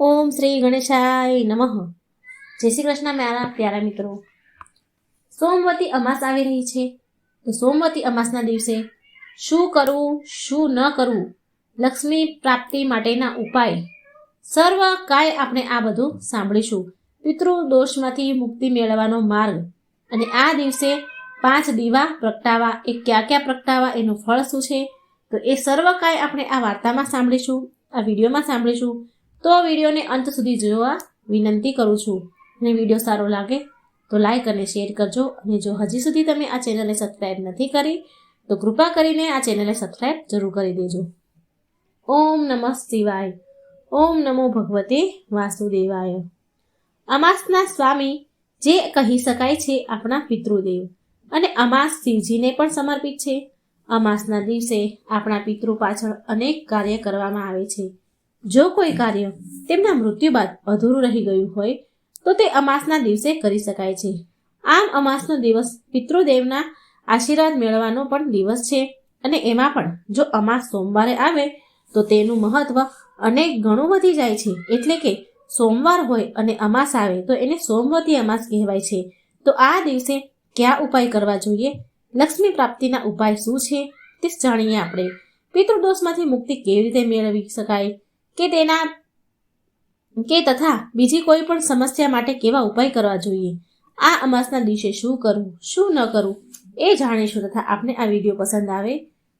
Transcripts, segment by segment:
ઓમ શ્રી ગણેશાય નમઃ. જય શ્રી કૃષ્ણ મારા પ્યારા મિત્રો. સોમવતી અમાસ આવી રહી છે. તો સોમવતી અમાસના દિવસે શું કરવું, શું ન કરવું, લક્ષ્મી પ્રાપ્તિ માટેના ઉપાય, સર્વ કાય આપણે આ બધું સાંભળીશું. પિતૃ દોષમાંથી મુક્તિ મેળવવાનો માર્ગ. અને આ દિવસે પાંચ દીવા પ્રગટાવા એ ક્યાં ક્યાં પ્રગટાવા એનું ફળ શું છે? તો એ સર્વ કાય આપણે આ વાર્તામાં સાંભળીશું, આ વિડીયોમાં સાંભળીશું. તો વિડીયોને અંત સુધી જોવા વિનંતી કરું છું. અને વીડિયો સારો લાગે તો લાઈક અને શેર કરજો. અને જો હજી સુધી તમે આ ચેનલને સબસ્ક્રાઈબ નથી કરી, તો કૃપા કરીને આ ચેનલને સબસ્ક્રાઈબ જરૂર કરી દેજો. ઓમ નમઃ શિવાય. ઓમ નમો ભગવતે વાસુદેવાય. અમાસના સ્વામી જે કહી શકાય છે આપણા પિતૃદેવ. અને અમાસ શિવજીને પણ સમર્પિત છે. અમાસના દિવસે આપણા પિતૃ પાછળ અનેક કાર્ય કરવામાં આવે છે. જો કોઈ કાર્ય તેમના મૃત્યુ બાદ અધૂરું રહી ગયું હોય, તો તે અમાસના દિવસે કરી શકાય છે. આમ અમાસનો દિવસ પિતૃદેવના આશીર્વાદ મેળવવાનો પણ દિવસ છે અને એમાં પણ જો અમાસ સોમવારે આવે, તો તેનું મહત્વ અનેક ઘણું વધી જાય છે. એટલે કે સોમવાર હોય અને અમાસ આવે, તો એને સોમવતી અમાસ કહેવાય છે. તો આ દિવસે કયા ઉપાય કરવા જોઈએ? લક્ષ્મી પ્રાપ્તિના ઉપાય શું છે? તે જાણીએ આપણે. પિતૃદોષમાંથી મુક્તિ કેવી રીતે મેળવી શકાય? કે તેના, કે તથા બીજી કોઈ પણ સમસ્યા માટે કેવા ઉપાય કરવા જોઈએ? આ અમાસના દિવસે શું કરવું, શું ન કરવું, એ જાણીશું તથા આપને આ વીડિયો પસંદ આવે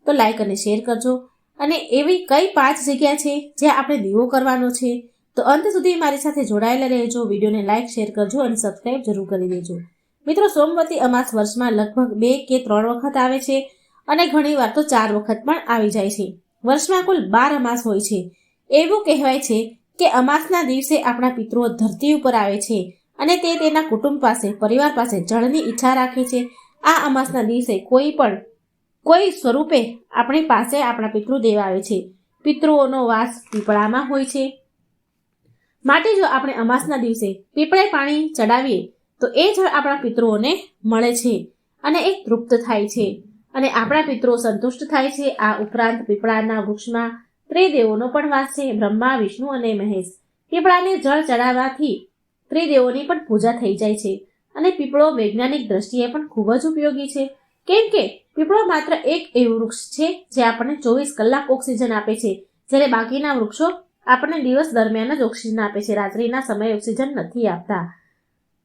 તો લાઈક અને શેર કરજો. અને એવી કઈ પાંચ જગ્યા છે જ્યાં આપણે દીવો કરવાનો છે, તો અંત સુધી મારી સાથે જોડાયેલા રહેજો. વિડીયોને લાઈક શેર કરજો અને સબસ્ક્રાઈબ જરૂર કરી દેજો. મિત્રો, સોમવતી અમાસ વર્ષમાં લગભગ બે કે ત્રણ વખત આવે છે અને ઘણીવાર તો ચાર વખત પણ આવી જાય છે. વર્ષમાં કુલ બાર અમાસ હોય છે. એવું કહેવાય છે કે અમાસના દિવસે આપણા પિતૃઓ ધરતી ઉપર આવે છે અને તે તેના કુટુંબ પાસે, પરિવાર પાસે જળની ઈચ્છા રાખે છે. આ અમાસના દિવસે કોઈ પણ, કોઈ સ્વરૂપે આપણી પાસે આપણા પિતૃદેવ આવે છે. પિતૃઓનો વાસ પીપળામાં હોય છે. માટે જો આપણે અમાસના દિવસે પીપળે પાણી ચડાવીએ, તો એ જળ આપણા પિતૃઓને મળે છે અને એ તૃપ્ત થાય છે. અને આપણા પિતૃઓ સંતુષ્ટ થાય છે. આ ઉપરાંત પીપળાના વૃક્ષમાં ત્રિદેવોનો પણ વાસ છે, બ્રહ્મા, વિષ્ણુ અને મહેશ. પીપળાને જળ ચડાવવાથી ત્રિદેવોની પણ પૂજા થઈ જાય છે અને પીપળો વૈજ્ઞાનિક દ્રષ્ટિએ પણ ખૂબ જ ઉપયોગી છે. કેમ કે પીપળો માત્ર એક એવું વૃક્ષ છે જે આપણને ચોવીસ કલાક ઓક્સિજન આપે છે, જ્યારે બાકીના વૃક્ષો આપણને દિવસ દરમિયાન જ ઓક્સિજન આપે છે, રાત્રિના સમયે ઓક્સિજન નથી આપતા.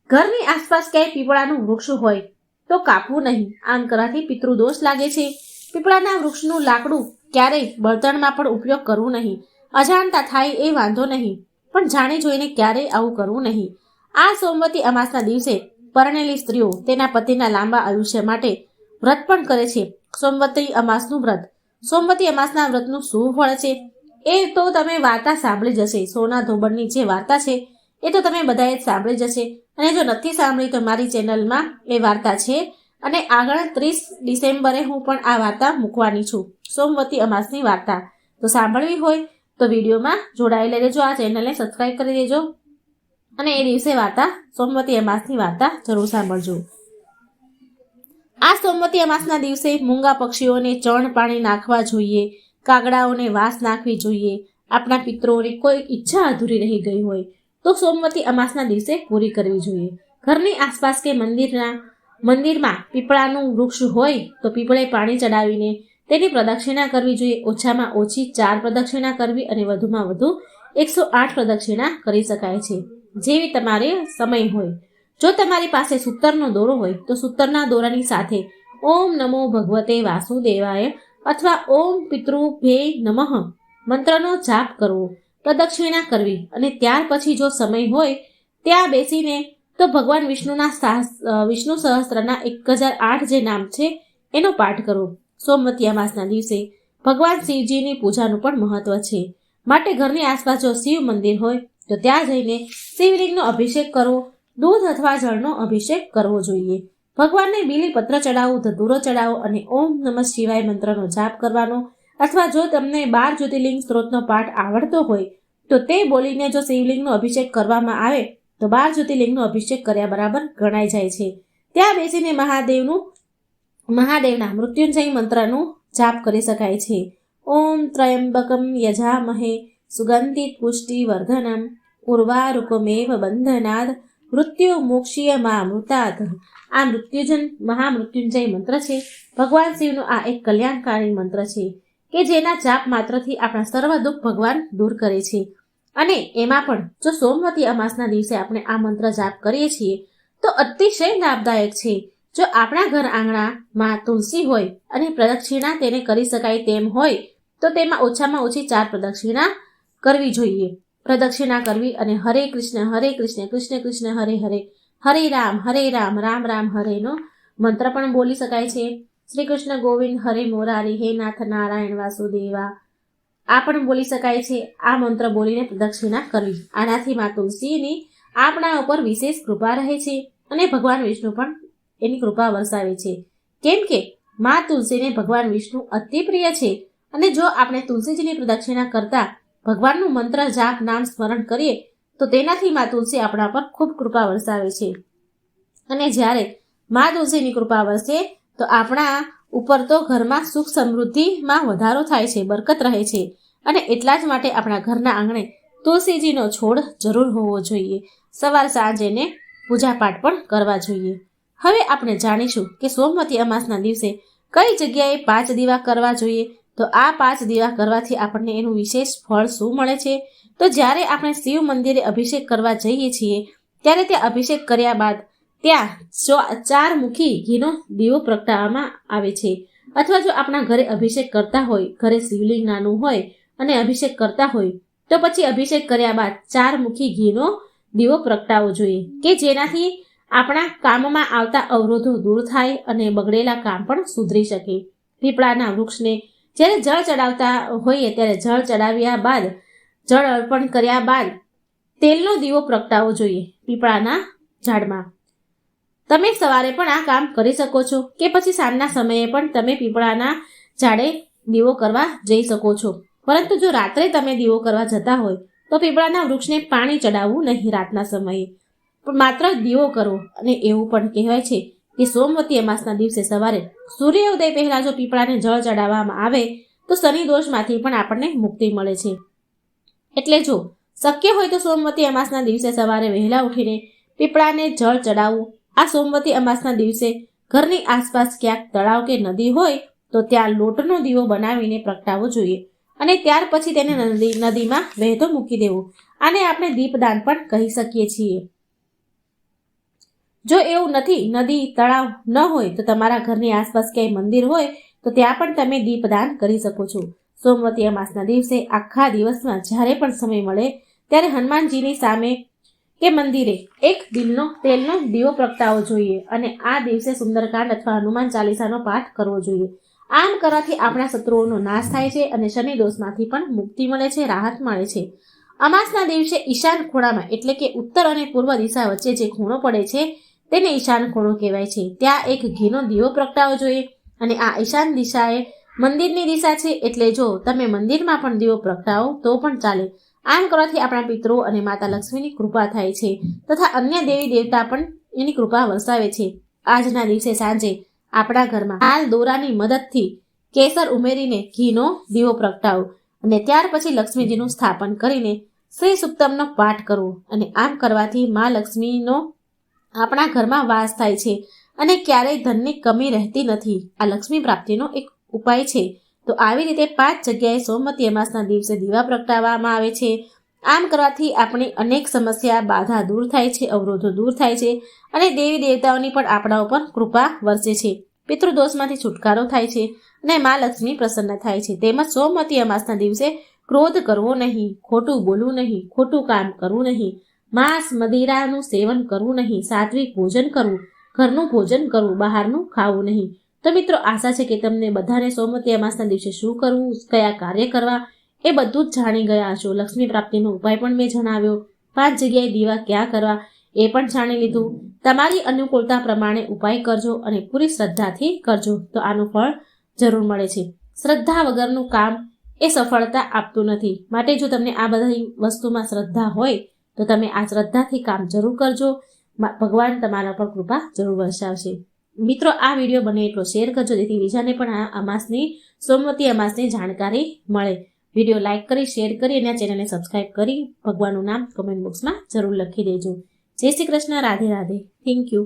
ઘરની આસપાસ ક્યાંય પીપળાનું વૃક્ષ હોય તો કાપવું નહીં, આમ કરવાથી પિતૃદોષ લાગે છે. પીપળાના વૃક્ષનું લાકડું ક્યારેય બળતણમાં પણ ઉપયોગ કરવું નહીં. અજાણતા થાય એ વાંધો નહીં, પણ જાણી જોઈને ક્યારેય આવું કરવું નહીં. આ સોમવતી અમાસના દિવસે પરણેલી સ્ત્રીઓ તેના પતિના લાંબા આયુષ્ય માટે વ્રત પણ કરે છે. સોમવતી અમાસનું વ્રત. સોમવતી અમાસના વ્રતનું શું ફળ છે? એ તો તમે વાર્તા સાંભળી જશે. સોના ધોબણની જે વાર્તા છે, એ તો તમે બધાએ જ સાંભળી જશે. અને જો નથી સાંભળી, તો મારી ચેનલમાં એ વાર્તા છે. અને આગળ ત્રીસ ડિસેમ્બરે હું પણ આ વાર્તા મૂકવાની છું. સોમવતી અમાસની વાર્તા. તો સાંભળવી હોય તો વિડીયોમાં જોડાયેલા રહેજો, આ ચેનલને સબસ્ક્રાઈબ કરી દેજો અને એ દિવસે વાર્તા, સોમવતી અમાસની વાર્તા જરૂર સાંભળજો. આ સોમવતી અમાસના દિવસે મૂંગા પક્ષીઓને ચણ પાણી નાખવા જોઈએ, કાગડાઓને વાસ નાખવી જોઈએ, આપણા પિત્રોની કોઈ ઈચ્છા અધૂરી રહી ગઈ હોય તો સોમવતી અમાસના દિવસે પૂરી કરવી જોઈએ. ઘરની આસપાસ કે મંદિરના, મંદિરમાં પીપળાનું વૃક્ષ હોય તો પીપળે પાણી ચડાવીને તેની પ્રદક્ષિણા કરવી જોઈએ. ઓછામાં ઓછી ચાર પ્રદક્ષિણા કરવી અને વધુમાં વધુ એકસો આઠ પ્રદક્ષિણા કરી શકાય છે. જેવી તમારે સમય હોય. જો તમારી પાસે સૂતરનો દોરો હોય, તો સૂતરના દોરાની સાથે ઓમ નમો ભગવતે વાસુદેવાય અથવા ઓમ પિતૃભે નમઃ મંત્રનો જાપ કરવો. પ્રદક્ષિણા કરવી અને ત્યાર પછી જો સમય હોય, ત્યાં બેસીને તો ભગવાન વિષ્ણુના વિષ્ણુ સહસ્ત્રના એક હજાર આઠ જે નામ છે, એનો પાઠ કરવો સોમવતી અમાસના દિવસે ભગવાન શિવજીની પૂજાનું પણ મહત્વ છે. માટે ઘરની આસપાસ જો શિવ મંદિર હોય, તો ત્યાં જઈને શિવલિંગનો અભિષેક કરવો, દૂધ અથવા જળનો અભિષેક કરવો જોઈએ. ભગવાનને બીલી પત્ર ચડાવો, ધતુરો ચડાવો અને ઓમ નમઃ શિવાય મંત્રનો જાપ કરવાનો અથવા જો તમને બાર જ્યોતિર્લિંગ સ્ત્રોતનો પાઠ આવડતો હોય, તો તે બોલીને જો શિવલિંગનો અભિષેક કરવામાં આવે, તો બાર જ્યોતિર્લિંગનો અભિષેક કર્યા બરાબર ગણાય જાય છે. ત્યાં બેસીને મહાદેવનું મહાદેવના મૃત્યુંજય મંત્રનું જાપ કરી શકાય છે. ઓમ ત્રયંબકમ યજામહે સુગંધિત પુષ્ટિ વર્ધનમ ઉર્વારૂપમેવ બંધનાદ મૃત્યુ મોક્ષીય મા મૃતાત આ મૃત્યુજન મહામૃત્યુંજય મંત્ર છે. ભગવાન શિવનો આ એક કલ્યાણકારી મંત્ર છે કે જેના જાપ માત્રથી આપણા સર્વ દુઃખ ભગવાન દૂર કરે છે. અને એમાં પણ જો સોમવતી અમાસના દિવસે આપણે આ મંત્ર જાપ કરીએ છીએ, તો અતિશય લાભદાયક છે. જો આપણા ઘર આંગણામાં તુલસી હોય અને પ્રદક્ષિણા તેને કરી શકાય તેમ હોય, તો તેમાં ઓછામાં ઓછી ચાર પ્રદક્ષિણા કરવી જોઈએ. પ્રદક્ષિણા કરવી અને હરે કૃષ્ણ હરે કૃષ્ણ કૃષ્ણ કૃષ્ણ, હરે હરે હરે રામ હરે રામ રામ રામ હરેનો મંત્ર પણ બોલી શકાય છે. શ્રી કૃષ્ણ ગોવિંદ, હરે મોરારી, હે નાથ નારાયણ વાસુદેવા. આ પણ બોલી શકાય છે. આ મંત્ર બોલીને પ્રદક્ષિણા કરવી. આનાથી મા તુલસીની આપણા ઉપર વિશેષ કૃપા રહે છે અને ભગવાન વિષ્ણુ પણ એની કૃપા વરસાવે છે. કેમ કે મા તુલસીને ભગવાન વિષ્ણુ અતિ પ્રિય છે અને જો આપણે તુલસીજીની પ્રદક્ષિણા કરતા ભગવાનનું મંત્ર જાપ, નામ સ્મરણ કરીએ, તો તેનાથી મા તુલસી આપણા પર ખૂબ કૃપા વરસાવે છે. અને જ્યારે મા તુલસીની કૃપા વરસે, તો આપણા ઉપર તો ઘરમાં સુખ સમૃદ્ધિમાં વધારો થાય છે, બરકત રહે છે. અને એટલા જ માટે આપણા ઘરના આંગણે તુલસીજીનો છોડ જરૂર હોવો જોઈએ. સવાર સાંજેને પૂજાપાઠ પણ કરવા જોઈએ. હવે આપણે જાણીશું કે સોમવતી અમાસના દિવસે કઈ જગ્યાએ પાંચ દીવા કરવા જોઈએ? તો આ પાંચ દીવા કરવાથી આપણને એનું વિશેષ ફળ શું મળે છે? તો જ્યારે આપણે શિવ મંદિરે અભિષેક કરવા જઈએ છીએ, ત્યારે તે અભિષેક કર્યા બાદ ત્યાં ચાર મુખી ઘીનો દીવો પ્રગટાવવામાં આવે છે. અથવા જો આપણા ઘરે અભિષેક કરતા હોય, ઘરે શિવલિંગ નાનું હોય અને અભિષેક કરતા હોય, તો પછી અભિષેક કર્યા બાદ ચાર મુખી ઘીનો દીવો પ્રગટાવવો જોઈએ કે જેનાથી આપણા કામમાં આવતા અવરોધો દૂર થાય અને બગડેલા કામ પણ સુધરી શકે. પીપળાના વૃક્ષને જ્યારે જળ ચડાવતા હોઈએ ત્યારે જળ ચડાવ્યા બાદ, જળ અર્પણ કર્યા બાદ તેલનો દીવો પ્રગટાવવો જોઈએ પીપળાના ઝાડમાં. તમે સવારે પણ આ કામ કરી શકો છો કે પછી સાંજના સમયે પણ તમે પીપળાના ઝાડે દીવો કરવા જઈ શકો છો. પરંતુ જો રાત્રે તમે દીવો કરવા જતા હોય, તો પીપળાના વૃક્ષને પાણી ચડાવવું નહીં રાતના સમયે. પણ માત્ર દીવો કરો અને એવું પણ કહેવાય છે કે સોમવતી અમાસના દિવસે સવારે સૂર્યોદય પહેલા જો પીપળાને જળ ચડાવવામાં આવે તો શનિ દોષમાંથી પણ આપણને મુક્તિ મળે છે. એટલે જો શક્ય હોય તો સોમવતી અમાસના દિવસે સવારે વહેલા ઉઠીને પીપળાને જળ ચડાવવું. આ સોમવતી અમાસના દિવસે ઘરની આસપાસ ક્યાંક તળાવ કે નદી હોય તો ત્યાં લોટનો દીવો બનાવીને પ્રગટાવવો જોઈએ અને ત્યાર પછી તેને નદી, નદીમાં વહેતો મૂકી દેવો. આને આપણે દીપદાન પણ કહી શકીએ છીએ. જો એવું નથી, નદી, તળાવ ન હોય તો તમારા ઘરની આસપાસ ક્યાંય મંદિર હોય તો ત્યાં પણ તમે દીપદાન કરી શકો છો. સોમવતી અમાસના દિવસે આખા દિવસમાં જ્યારે પણ સમય મળે ત્યારે હનુમાનજીની સામે કે મંદિરે એક દિલનો, તેલનો દીવો પ્રગટાવવો જોઈએ અને આ દિવસે સુંદરકાંડ અથવા હનુમાન ચાલીસાનો પાઠ કરવો જોઈએ. આમ કરવાથી આપણા શત્રુઓનો નાશ થાય છે અને શનિ દોષમાંથી પણ મુક્તિ મળે છે, રાહત મળે છે. અમાસના દિવસે ઈશાન ખૂણામાં એટલે કે ઉત્તર અને પૂર્વ દિશા વચ્ચે જે ખૂણો પડે છે તેને ઈશાન ખૂણો કહેવાય છે. ત્યાં એક ઘીનો દીવો પ્રગટાવવો જોઈએ અને આ ઈશાન દિશાએ મંદિરની દિશા છે એટલે જો તમે મંદિરમાં પણ દીવો પ્રગટાવો તો પણ ચાલે. આમ કરવાથી આપણા પિતરો અને માતા લક્ષ્મીની કૃપા થાય છે તથા અન્ય દેવી દેવતા પણ એની કૃપા વરસાવે છે. આજના દિવસે સાંજે આપણા ઘરમાં હાલ દોરાની મદદથી કેસર ઉમેરીને ઘીનો દીવો પ્રગટાવો અને ત્યાર પછી લક્ષ્મીજીનું સ્થાપન કરીને શ્રી સુક્તમનો પાઠ કરવો અને આમ કરવાથી મા લક્ષ્મીનો આપણા ઘરમાં વાસ થાય છે અને ક્યારેય ધનની કમી રહેતી નથી. આ લક્ષ્મી પ્રાપ્તિનો એક ઉપાય છે. તો આવી રીતે પાંચ જગ્યાએ સોમવતી અમાસના દિવસે દીવા પ્રગટાવવામાં આવે છે. આમ કરવાથી આપણી અનેક સમસ્યા, બાધા દૂર થાય છે, અવરોધો દૂર થાય છે અને દેવી દેવતાઓની પણ આપણા ઉપર કૃપા વરસે છે. પિતૃદોષમાંથી છુટકારો થાય છે અને મા લક્ષ્મી પ્રસન્ન થાય છે. તેમજ સોમવતી અમાસના દિવસે ક્રોધ કરવો નહીં, ખોટું બોલવું નહીં, ખોટું કામ કરવું નહીં માંસ મદિરાનું સેવન કરવું નહીં, સાત્વિક ભોજન કરવું, ઘરનું ભોજન કરવું, બહારનું ખાવું નહીં. તો મિત્રો, આશા છે કે તમને બધાને સોમવતી અમાસના દિવસે શું કરવું, કયા કાર્ય કરવા, એ બધું જ જાણી ગયા છો લક્ષ્મી પ્રાપ્તિનો ઉપાય પણ મેં જણાવ્યો. પાંચ જગ્યાએ દીવા ક્યાં કરવા, એ પણ જાણી લીધું. તમારી અનુકૂળતા પ્રમાણે ઉપાય કરજો અને પૂરી શ્રદ્ધાથી કરજો. તો આનું ફળ જરૂર મળે છે. શ્રદ્ધા વગરનું કામ એ સફળતા આપતું નથી. માટે જો તમને આ બધી વસ્તુમાં શ્રદ્ધા હોય તો તમે આ શ્રદ્ધાથી કામ જરૂર કરજો. ભગવાન તમારા પર કૃપા જરૂર વરસાવશે. મિત્રો, આ વીડિયો બને એટલો શેર કરજો, જેથી બીજાને પણ આ અમાસની સોમવતી અમાસની જાણકારી મળે. વીડિયો લાઇક કરી, શેર કરી અને આ ચેનલને સબસ્ક્રાઇબ કરી ભગવાનનું નામ કમેન્ટ બોક્સમાં જરૂર લખી દેજો. જય શ્રી કૃષ્ણ, રાધે રાધે. Thank you